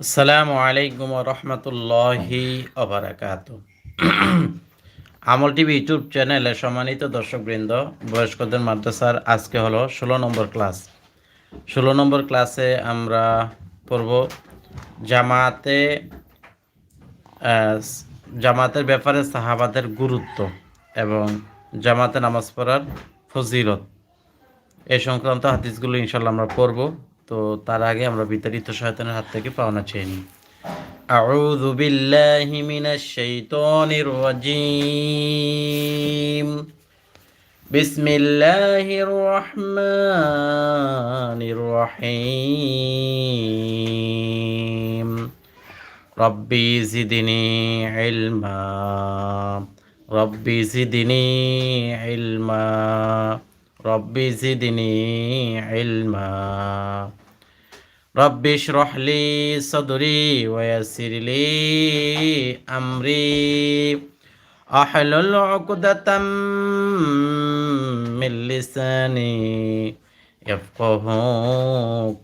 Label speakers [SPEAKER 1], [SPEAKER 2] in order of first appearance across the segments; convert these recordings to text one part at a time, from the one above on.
[SPEAKER 1] আসসালামু আলাইকুম রহমতুল্লাহি অবরাকাত আমল টিভি ইউটিউব চ্যানেলে সম্মানিত দর্শকবৃন্দ, বয়স্কদের মাদ্রাসার আজকে হলো ষোলো নম্বর ক্লাস। ষোলো নম্বর ক্লাসে আমরা পড়ব জামাতে জামাতের ব্যাপারে সাহাবাদের গুরুত্ব এবং জামাতে নামাজ পড়ার ফজিলত। এই সংক্রান্ত হাদিসগুলো ইনশাল্লাহ আমরা পড়ব। তো তার আগে আমরা বিতাড়িত শয়তানের হাত থেকে পাওনা চেয়ে নিই أعوذ بالله من الشيطان الرجيم بسم الله الرحمن الرحيم ربي زدني علما ربي زدني علما ربي زدني علما. رب اشرح لي صدري ويسر لي أمري. أحلل عقدة من لساني يفقه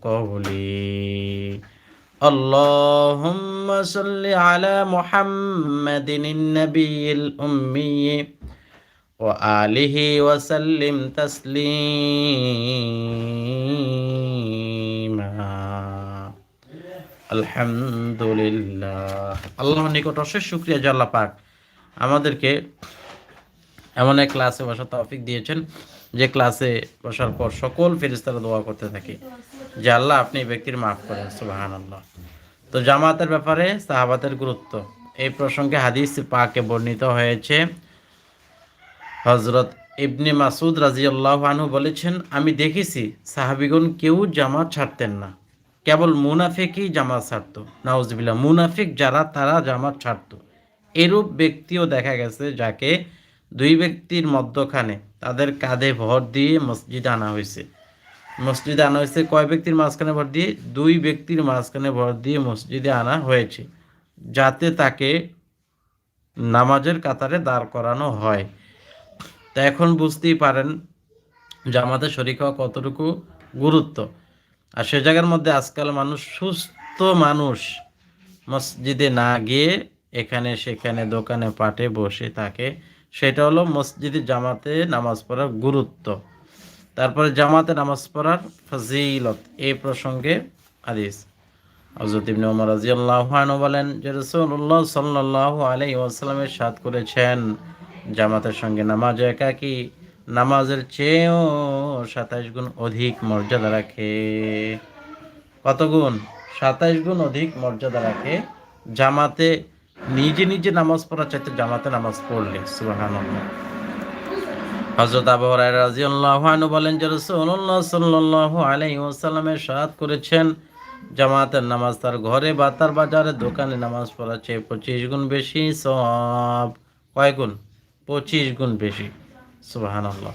[SPEAKER 1] قولي. اللهم صل على محمد النبي الأمي. وآله وسلم تسليما আলহামদুলিল্লাহ আল্লাহর নিকট অশেষ শুক্রিয়া জাল্লা পাক আমাদেরকে এমন এক ক্লাসে বসার তৌফিক দিয়েছেন যে ক্লাসে বসার পর সকল ফেরিস্তারা দোয়া করতে থাকে যে আল্লাহ আপনি এই ব্যক্তির মাফ করেন সুবাহান আল্লাহ তো জামাতের ব্যাপারে সাহাবাতের গুরুত্ব এই প্রসঙ্গে হাদিস পাকে বর্ণিত হয়েছে হজরত ইবনে মাসুদ রাজিয়াল্লাহ আনহু বলেছেন, আমি দেখেছি সাহাবিগণ কেউ জামা ছাড়তেন না। কেবল মুনাফিকই জামা ছাড়ত। নাউজবিল্লা মুনাফিক যারা, তারা জামা ছাড়ত। এরূপ ব্যক্তিও দেখা গেছে যাকে দুই ব্যক্তির মধ্যখানে তাদের কাঁধে ভর দিয়ে মসজিদ আনা হয়েছে। মসজিদে আনা হয়েছে কয় ব্যক্তির মাঝখানে ভর দিয়ে? দুই ব্যক্তির মাঝখানে ভর দিয়ে মসজিদে আনা হয়েছে, যাতে তাকে নামাজের কাতারে দাঁড় করানো হয়। তা এখন বুঝতেই পারেন জামাতে শরিক হওয়া কতটুকু গুরুত্ব। আর সে জায়গার মধ্যে আজকাল মানুষ সুস্থ মানুষ। মসজিদে না গিয়ে এখানে সেখানে দোকানে পাটে বসে থাকে। সেটা হলো মসজিদে জামাতে নামাজ পড়ার গুরুত্ব। তারপরে জামাতে নামাজ পড়ার ফজিলত। এই প্রসঙ্গে হাদিস। হজরত ইবনে ওমর বলেন যে রাসূলুল্লাহ সাল্লাল্লাহু আলাইহি ওয়াসাল্লামের সাথ করেছেন জামাতের সঙ্গে নামাজ একাকী, নামাজের চেয়েও সাতাইশ গুণ অধিক মর্যাদা রাখে। কত গুণ? সাতাইশ গুণ অধিক মর্যাদা রাখে। জামাতে নিজে নিজে নামাজ পড়া চাইতে জামাতে নামাজ পড়লে, সুবহানাল্লাহ। হযরত আবু হুরায়রা রাদিয়াল্লাহু আনহু বলেন যে রাসূলুল্লাহ সাল্লাল্লাহু আলাইহি ওয়াসাল্লামের সাথ করেছেন, জামাতের নামাজ তার ঘরে বা তার বাজারে দোকানে নামাজ পড়া চেয়ে পঁচিশ গুণ বেশি সব কয় গুণ? পঁচিশ গুণ বেশি। সুবাহান আল্লাহ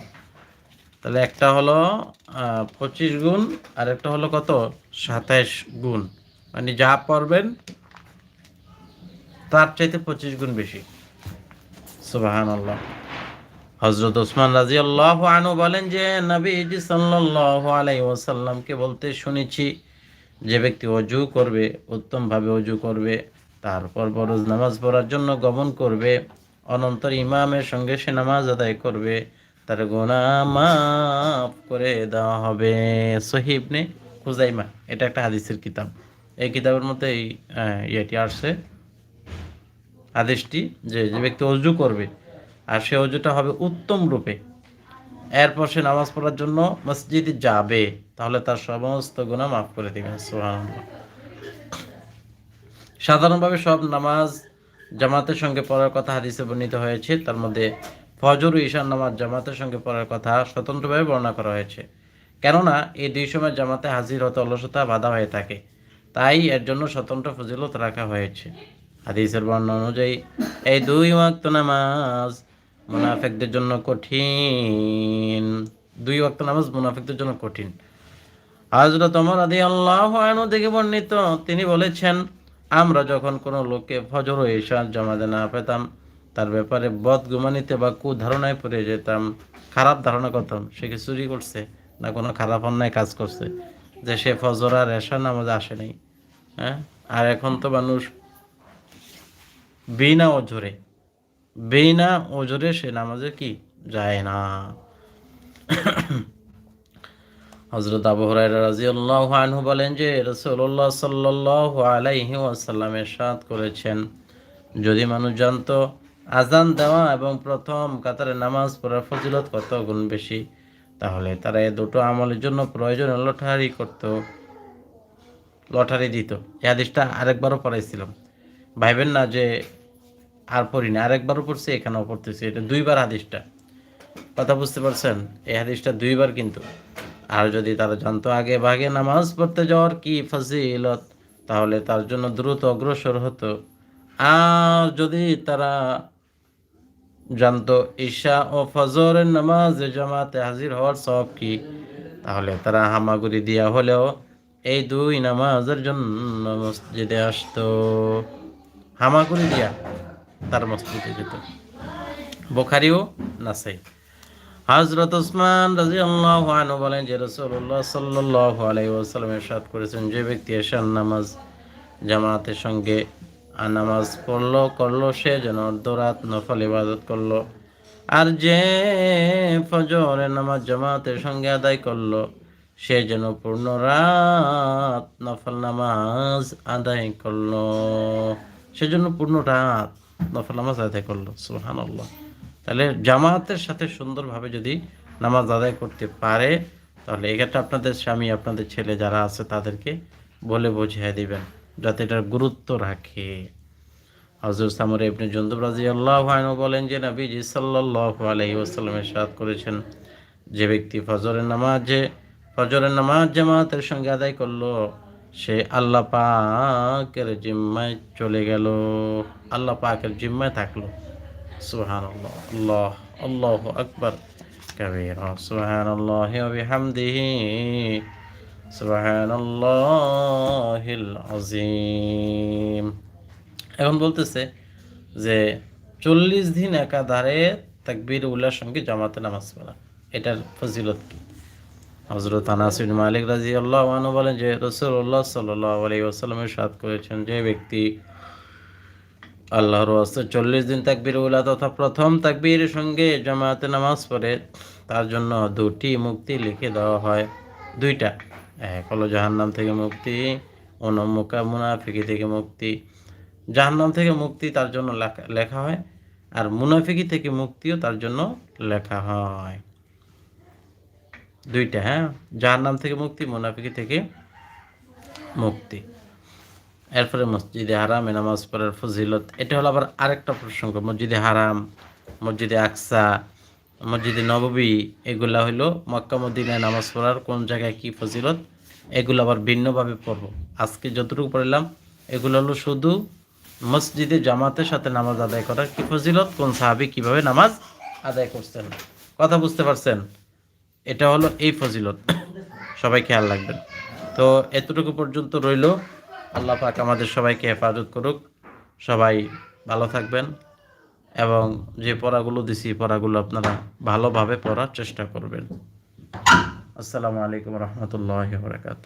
[SPEAKER 1] তাহলে একটা হলো পঁচিশ গুণ, আর একটা হলো কত? সাতাইশ গুণ। মানে যা পড়বেন, তার চাইতে পঁচিশ গুণ বেশি। সুবাহান আল্লাহ হজরত ওসমান রাজি আল্লাহ আনু বলেন যে, নবীজি সাল্লাহ আলাই ওসাল্লামকে বলতে শুনেছি, যে ব্যক্তি অজু করবে, উত্তমভাবে অজু করবে, তারপর বরজ নামাজ পড়ার জন্য গমন করবে অনন্তর ইমামের সঙ্গে সে নামাজ আদায় করবে, তার গোনা মাফ করে দেওয়া হবে। সহিবনে খুজাইমা, এটা একটা হাদিসের কিতাব। এই কিতাবের মধ্যে এই ইয়েটি আসছে, আদেশটি যে যে ব্যক্তি অজু করবে, আর সে অজুটা হবে উত্তম রূপে। এরপর সে নামাজ পড়ার জন্য মসজিদে যাবে, তাহলে তার সমস্ত গুণা মাফ করে দেবেন, সুবহানাল্লাহ। সাধারণভাবে সব নামাজ জামাতের সঙ্গে পড়ার কথা হাদিসে বর্ণিত হয়েছে। তার মধ্যে ফজর ও ঈশান নামাজ জামাতের সঙ্গে পড়ার কথা স্বতন্ত্রভাবে বর্ণনা করা হয়েছে। কেননা, এই দুই সময় জামাতে হাজির হতে অলসতা বাধা হয়ে থাকে। তাই এর জন্য স্বতন্ত্র ফজিলত রাখা হয়েছে। হাদিসের বর্ণনা অনুযায়ী, এই দুই ওয়াক্ত নামাজ মুনাফেকদের জন্য কঠিন। দুই ওয়াক্ত নামাজ মুনাফেকদের জন্য কঠিন। হজরত ওমর আদি আল্লাহ থেকে বর্ণিত, তিনি বলেছেন আমরা যখন কোনো লোককে ফজর ও ঈশার জামাতে না পেতাম, তার ব্যাপারে বদগুমানিতে বা কুধারণায় পড়ে যেতাম, খারাপ ধারণা করতাম, সে কি চুরি করছে না কোনো খারাপ অন্যায় কাজ করছে? যে সে ফজর আর এশার নামাজে আসে নাই। হ্যাঁ? আর এখন তো মানুষ বিনা ওজোরে বিনা ওজোরে সে নামাজে কি? যায় না। হজরত আবু রাদিয়াল্লাহু আনহু বলেন যে, রাসূলুল্লাহ সাল্লাল্লাহু আলাইহি ওয়াসাল্লাম ইরশাদ করেছেন। যদি মানুষ জানতো আজান দেওয়া এবং প্রথম কাতারে নামাজ পড়ার ফজিলত কত গুণ বেশি, তাহলে তারা এই দুটো আমলের জন্য প্রয়োজন লটারি করত, লটারি দিত। এই হাদিসটা আরেকবারও পড়াইছিলাম। ভাইবেন না যে আর পড়ি না, আরেকবারও পড়ছি, এখানেও পড়তেছি। এটা দুইবার হাদিসটা। কথা বুঝতে পারছেন? এই হাদিসটা দুইবার কিন্তু। আর যদি তারা জানতো আগে ভাগে নামাজ পড়তে যাওয়ার কি ফজিলত, তাহলে তার জন্য দ্রুত অগ্রসর হতো। আর যদি তারা জানতো ঈশা ও ফজরের নামাজ জামাতে হাজির হওয়ার সব কি, তাহলে তারা হামাগুড়ি দিয়া হলেও এই দুই নামাজের জন্য মসজিদে আসতো। হামাগুড়ি দিয়া তার মসজিদে যেত। বোখারিও নাসাই। হজরত ওসমান রাজি আল্লাহ বলেন যে রসুল্লাহ সাল্লাহ আলাই ওসালাম করেছেন, যে ব্যক্তি এশার নামাজ জামাতের সঙ্গে নামাজ পড়ল, করল, সে যেন অর্ধরাত নফল ইবাদত করল আর যে ফজরের নামাজ জামাতের সঙ্গে আদায় করল, সে যেন পূর্ণ রাত নফল নামাজ আদায় করল। সেজন্য পূর্ণ রাত নফল নামাজ আদায় করল। সুহান আল্লাহ তাহলে জামাতের সাথে সুন্দরভাবে যদি নামাজ আদায় করতে পারে, তাহলে এক্ষেত্রে আপনাদের স্বামী, আপনাদের ছেলে যারা আছে তাদেরকে বলে বুঝিয়ে দিবেন, যাতে এটার গুরুত্ব রাখে। হজরত সামর ইবনে জন্দুব রাদিয়াল্লাহু আনহু বলেন যে, নবীজি সাল্লাল্লাহু আলাইহি ওয়াসাল্লাম ইরশাদ করেছেন, যে ব্যক্তি ফজরের নামাজে, ফজরের নামাজ জামাতের সঙ্গে আদায় করল, সে আল্লাহ পাকের জিম্মায় চলে গেল, আল্লাহ পাকের জিম্মায় থাকল। সুহান আল্লাহ আল্লাহ আকবর কবির সুহান আল্লাহ বিহামদিহি সুহান আল্লাহিল এখন বলতেছে যে চল্লিশ দিন একাধারে তাকবির উল্লার সঙ্গে জামাতে নামাজ পড়া। এটার ফজিলত কি? হজরত আনাসিন মালিক রাজি আল্লাহ বলেন যে রসুল্লাহ সাল্লাহ আলী ওসালামের সাদ করেছেন যে ব্যক্তি আল্লাহর চল্লিশ দিন তাকবীর উল্লা তথা প্রথম তাকবীর সঙ্গে জামাতে নামাজ পড়ে, তার জন্য দুটি মুক্তি লিখে দেওয়া হয়। দুইটা। এক হলো জাহান্নাম থেকে মুক্তি অনমুকা মুনাফিকি থেকে মুক্তি। জাহান্নাম থেকে মুক্তি তার জন্য লেখা হয় আর মুনাফিকি থেকে মুক্তিও তার জন্য লেখা হয়। দুইটা হ্যাঁ? জাহান্নাম থেকে মুক্তি, মুনাফিকি থেকে মুক্তি। এরপরে মসজিদে হারামে নামাজ পড়ার ফজিলত। এটা হলো আবার আরেকটা প্রসঙ্গ। মসজিদে হারাম, মসজিদে আকসা, মসজিদে নববী, এগুলা হলো মক্কা, মদিনায় নামাজ পড়ার কোন জায়গায় কি ফজিলত, এগুলো আবার ভিন্নভাবে পড়ব। আজকে যতটুকু পড়লাম, এগুলো হলো শুধু মসজিদে জামাতের সাথে নামাজ আদায় করার কি ফজিলত, কোন সাহাবি কীভাবে নামাজ আদায় করছেন। কথা বুঝতে পারছেন? এটা হলো এই ফজিলত। সবাই খেয়াল রাখবেন। তো এতটুকু পর্যন্ত রইল। আল্লাহ পাক আমাদের সবাইকে হেফাজত করুক। সবাই ভালো থাকবেন এবং যে পড়াগুলো দিছি পড়াগুলো আপনারা ভালোভাবে পড়ার চেষ্টা করবেন। আসসালামু আলাইকুম রহমতুল্লাহ বরকাত